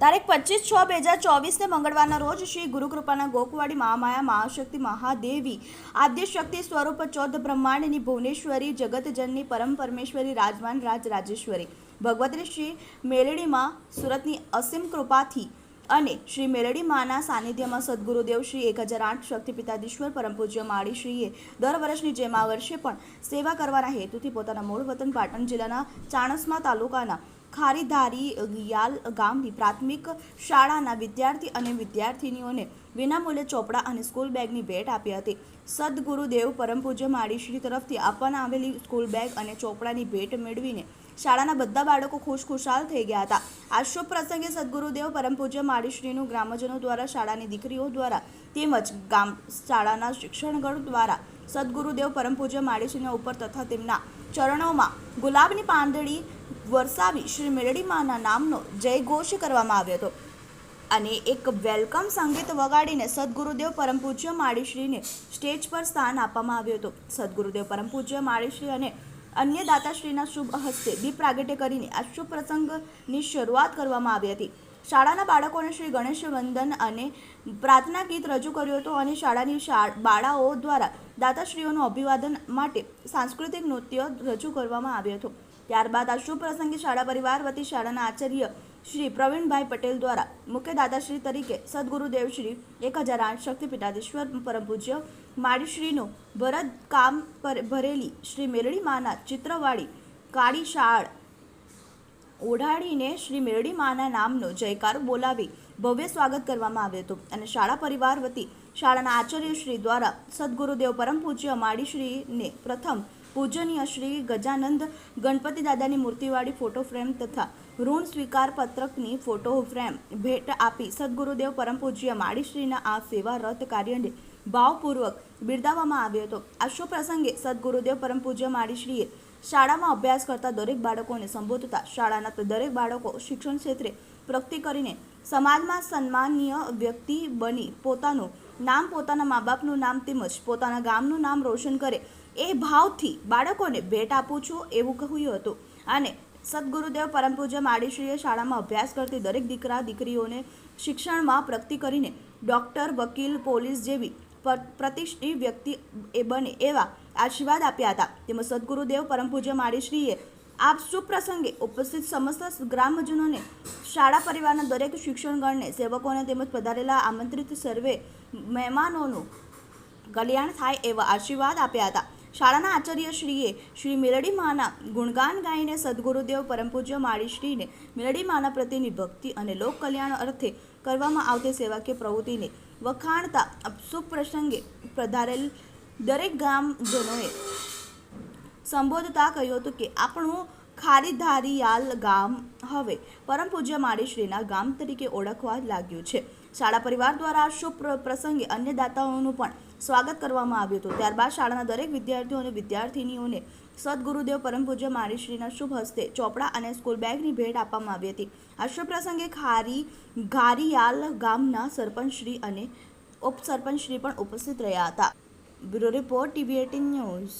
તારીખ પચીસ છ બે હજાર ચોવીસને મંગળવારના રોજ શ્રી ગુરુકૃપાના ગોકવાડી મહામાયા મહાશક્તિ મહાદેવી આદ્યશક્તિ સ્વરૂપ ચૌદ બ્રહ્માંડની ભુવનેશ્વરી, જગતજનની પરમ પરમેશ્વરી રાજમાન રાજ રાજેશ્વરી. ભગવતી શ્રી મેલડીમાં સુરતની અસીમ કૃપાથી અને શ્રી મેલડી માના સાનિધ્યમાં સદગુરુદેવ શ્રી એક હજાર આઠ શક્તિપિતાધીશ્વર પરમ પૂજ્ય માળી શ્રીએ દર વર્ષની જેમ આ વર્ષે પણ સેવા કરવાના હેતુથી પોતાના મૂળ વતન પાટણ જિલ્લાના ચાણસમા તાલુકાના ખારીધારી યાલ ગામની પ્રાથમિક શાળાના વિદ્યાર્થી અને વિદ્યાર્થિનીઓને વિનામૂલ્યે ચોપડા અને સ્કૂલ બેગની ભેટ આપી હતી. સદગુરુદેવ પરમ પૂજ્ય માળીશ્રી તરફથી આપવામાં આવેલી સ્કૂલ બેગ અને ચોપડાની ભેટ મેળવીને શાળાના બધા બાળકો ખુશખુશાલ થઈ ગયા હતા. આ શુભ પ્રસંગે સદગુરુદેવ પરમ પૂજ્ય માળીશ્રીનું ગ્રામજનો દ્વારા શાળાની દીકરીઓ દ્વારા તેમજ ગામ શાળાના શિક્ષણગણ દ્વારા સદગુરુદેવ પરમ પૂજ્ય માળીશ્રીના ઉપર તથા તેમના ચરણોમાં ગુલાબની પાંદડી વરસાવી શ્રી મેલડી માના નામનો જયઘોષ કરવામાં આવ્યો હતો. અને એક વેલકમ સંગીત વગાડીને સદગુરુદેવ પરમ પૂજ્ય માળીશ્રીને સ્ટેજ પર સ્થાન આપવામાં આવ્યું હતું. સદગુરુદેવ પરમ પૂજ્ય માળીશ્રી અને અન્ય દાતાશ્રીના શુભ હસ્તે દીપ પ્રાગટ્ય કરીને આ શુભ પ્રસંગની શરૂઆત કરવામાં આવી હતી. શાળાના બાળકોને શ્રી ગણેશ વંદન અને પ્રાર્થના ગીત રજૂ કર્યું હતું અને શાળાની બાળાઓ દ્વારા દાતાશ્રીઓનું અભિવાદન માટે સાંસ્કૃતિક નૃત્ય રજૂ કરવામાં આવ્યું હતું. ત્યારબાદ આ શુભ પ્રસંગે શાળા પરિવાર વતી શાળાના આચાર્ય શ્રી પ્રવીણભાઈ પટેલ દ્વારા મુખ્ય દાદાશ્રી તરીકે સદગુરુદેવશ્રી એક હજાર આઠ શક્તિપીઠાધીશ્વર પરમ પૂજ્ય માળીશ્રીનું ભરત કામ પર ભરેલી શ્રી મેરડી માના ચિત્રવાળી કાળી શાળ ઓઢાડીને શ્રી મેરડી માના નામનો જયકાર બોલાવી ભવ્ય સ્વાગત કરવામાં આવ્યું હતું અને શાળા પરિવાર વતી શાળાના આચાર્ય શ્રી દ્વારા સદગુરુદેવ પરમ પૂજ્ય માળીશ્રીને પ્રથમ પૂજનીય શ્રી ગજાનંદ ગણપતિ દાદાની મૂર્તિવાળી ફોટો ફ્રેમ તથા ઋણ સ્વીકાર પત્રકની ફોટો ફ્રેમ ભેટ આપી સદગુરુદેવ પરમ પૂજ્ય માળીશ્રીના આ સેવા રથ કાર્યને ભાવપૂર્વક બિરદાવવામાં આવ્યો હતો. આ શુભ પ્રસંગે સદગુરુદેવ પરમ પૂજ્ય માળીશ્રીએ શાળામાં અભ્યાસ કરતા દરેક બાળકોને સંબોધતા શાળાના દરેક બાળકો શિક્ષણ ક્ષેત્રે પ્રગતિ કરીને સમાજમાં સન્માનીય વ્યક્તિ બની. પોતાનું નામ પોતાના મા બાપનું નામ તેમજ પોતાના ગામનું નામ રોશન કરે એ ભાવથી બાળકોને ભેટ આપું છું એવું કહ્યું હતું. અને સદગુરુદેવ પરમ પૂજ્ય માળીશ્રીએ શાળામાં અભ્યાસ કરતી દરેક દીકરા દીકરીઓને શિક્ષણમાં પ્રગતિ કરીને ડૉક્ટર, વકીલ, પોલીસ જેવી પ- પ્રતિષ્ઠિત વ્યક્તિ એ બને એવા આશીર્વાદ આપ્યા હતા. તેમજ સદગુરુદેવ પરમ પૂજ્ય માળીશ્રીએ આ શુભ પ્રસંગે ઉપસ્થિત સમસ્ત ગ્રામજનોને, શાળા પરિવારના દરેક શિક્ષણગણને, સેવકોને તેમજ પધારેલા આમંત્રિત સર્વે મહેમાનોનું કલ્યાણ થાય એવા આશીર્વાદ આપ્યા હતા. શાળાના આચાર્યશ્રીએ શ્રી મેલડી માના ગુણગાન ગાઈને સદગુરુદેવ પરમ પૂજ્ય માળીશ્રીને મેલડી માના પ્રત્યેની ભક્તિ અને લોક કલ્યાણ અર્થે કરવામાં આવતી સેવાકીય પ્રવૃત્તિને વખાણતા શુભ પ્રસંગે પધારેલ દરેક ગામજનોએ સંબોધતા કહ્યું હતું કે આપણું ખારીધારીયાલ ગામ હવે પરમ પૂજ્ય માળીશ્રીના ગામ તરીકે ઓળખવા લાગ્યું છે. શાળા પરિવાર દ્વારા શુભ પ્રસંગે અન્ય દાતાઓનું પણ સ્વાગત કરવામાં આવ્યું હતું. ત્યારબાદ શાળાના દરેક વિદ્યાર્થીઓ અને વિદ્યાર્થિનીઓને સદગુરુદેવ પરમ પૂજ્ય મારીશ્રીના શુભ હસ્તે ચોપડા અને સ્કૂલ બેગની ભેટ આપવામાં આવી હતી. આ શુભ પ્રસંગે ખારી, ઘારીયાલ ગામના સરપંચશ્રી અને ઉપસરપંચશ્રી પણ ઉપસ્થિત રહ્યા હતા. Bureau report TV eighteen news.